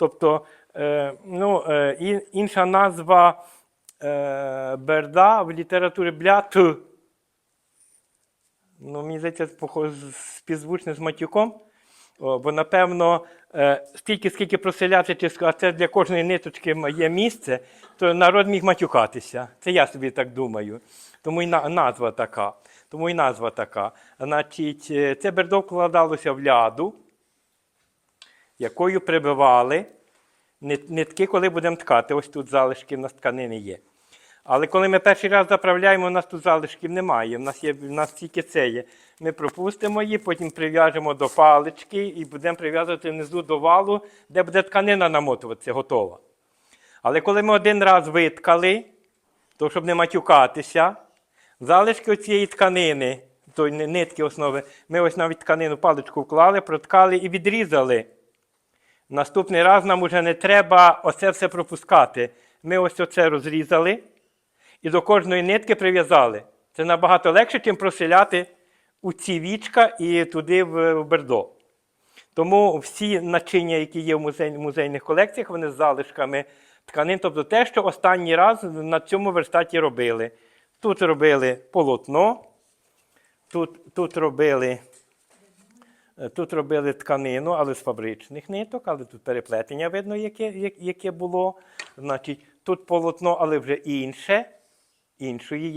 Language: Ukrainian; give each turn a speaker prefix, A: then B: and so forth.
A: Тобто, е, ну, е, інша назва е, берда в літературі блят. Ну, мені здається, співзвучне з матюком. О, бо, напевно, е, стільки, скільки проселяти, а це для кожної ниточки є місце, то народ міг матюкатися. Це я собі так думаю. Тому і на- назва така. Тому і назва така. Значить, це бердо вкладалося в ляду, якою прибивали нитки, коли будемо ткати. Ось тут залишки в нас тканини є. Але коли ми перший раз заправляємо, у нас тут залишків немає. У нас є у нас тільки це є. Ми пропустимо її, потім прив'яжемо до палички і будемо прив'язувати внизу до валу, де буде тканина намотуватися, готова. Але коли ми один раз виткали, то щоб не матюкатися, залишки цієї тканини, ни- нитки основи, ми ось навіть тканину паличку вклали, проткали і відрізали. Наступний раз нам вже не треба оце все пропускати. Ми ось оце розрізали і до кожної нитки прив'язали. Це набагато легше, ніж проселяти у ці вічка і туди в бердо. Тому всі начиння, які є в музей, музейних колекціях, вони з залишками тканин, тобто те, що останній раз на цьому верстаті робили. Тут робили полотно, тут, тут робили. Е, Тут робили тканину, але з фабричних ниток, але тут переплетення видно, яке, яке було. Значить, тут полотно, але вже інше, іншої